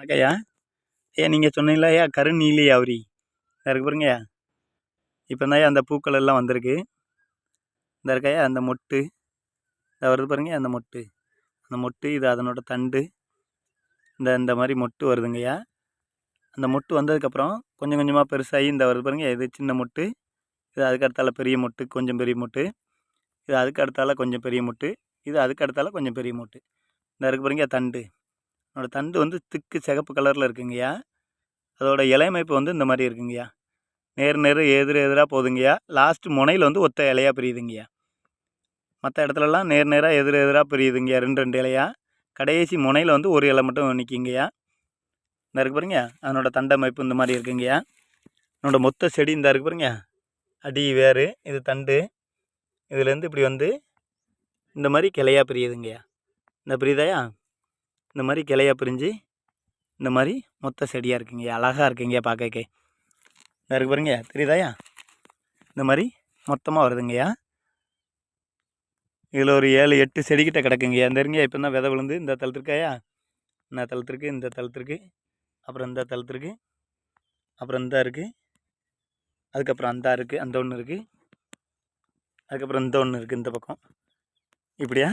வணக்கம் ஐயா ஐயா நீங்கள் சொன்னீங்களா ஐயா கருநீலி அவரி இதா இருக்கு பாருங்கய்யா. இப்போ தான் அந்த பூக்கள் எல்லாம் வந்திருக்கு. இந்த இருக்கையா அந்த மொட்டு. இதை வருது பாருங்க அந்த மொட்டு. அந்த மொட்டு இது அதனோட தண்டு. இந்த இந்த மாதிரி மொட்டு வருதுங்கய்யா. அந்த மொட்டு வந்ததுக்கப்புறம் கொஞ்சம் கொஞ்சமாக பெருசாகி இந்த வருது பாருங்க இது சின்ன மொட்டு. இது அதுக்கு அடுத்தால பெரிய மொட்டு கொஞ்சம் பெரிய மொட்டு. இது அதுக்கு அடுத்தால கொஞ்சம் பெரிய மொட்டு. இது அதுக்கு அடுத்தால கொஞ்சம் பெரிய மொட்டு. இந்த இருக்கு பாருங்க தண்டு. அதோடய தண்டு வந்து திக்கு சிகப்பு கலரில் இருக்குங்கய்யா. அதோட இலையமைப்பு வந்து இந்த மாதிரி இருக்குங்கய்யா. நேர் நேர் எதிர் எதிராக போகுதுங்கய்யா லாஸ்ட் முனையில் வந்து ஒத்த இலையாக பிரியுதுங்கய்யா. மற்ற இடத்துலலாம் நேர் நேராக எதிர் எதிராக பிரியுதுங்கய்யா ரெண்டு ரெண்டு இலையா. கடைசி முனையில் வந்து ஒரு இலை மட்டும் நிற்கிங்கய்யா இந்த இருக்கு பாருங்க அதனோட தண்டமைப்பு இந்த மாதிரி இருக்குங்கய்யா. என்னோட மொத்த செடி இந்த இருக்கு பாருங்க அடி வேறு இது தண்டு. இதுலேருந்து இப்படி வந்து இந்த மாதிரி கிளையாக பிரியுதுங்கய்யா. இந்த பிரியுதாயா இந்த மாதிரி கிளையாக பிரிஞ்சு இந்த மாதிரி மொத்த செடியாக இருக்குங்கய்யா அழகாக இருக்குங்கய்யா பார்க்கக்கே இந்த இருக்கு பாருங்க. தெரியுதாயா இந்த மாதிரி மொத்தமாக வருதுங்கய்யா இதில் ஒரு ஏழு எட்டு செடிக்கிட்ட கிடக்குங்கய்யா இந்த இருங்கய்யா இப்போ தான் விதை விழுந்து இந்த தளத்திருக்காயா இந்த தளத்திற்கு இந்த தளத்திற்கு அப்புறம் இந்த தளத்திற்கு அப்புறம் இந்த இருக்குது அதுக்கப்புறம் அந்த இருக்குது அந்த ஒன்று இருக்குது அதுக்கப்புறம் இந்த ஒன்று இருக்குது இந்த பக்கம். இப்படியா?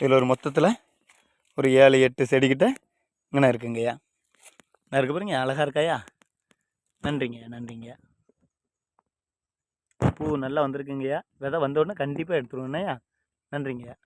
இதில் ஒரு மொத்தத்தில் ஒரு ஏழு எட்டு செடிக்கிட்ட இங்கே இருக்குங்கய்யா. நான் இருக்க பாருங்க அழகாக இருக்காயா நன்றிங்க நன்றிங்க. பூ நல்லா வந்திருக்குங்கய்யா. விதை வந்த உடனே கண்டிப்பாக எடுத்துருவோண்ணயா நன்றிங்கய்யா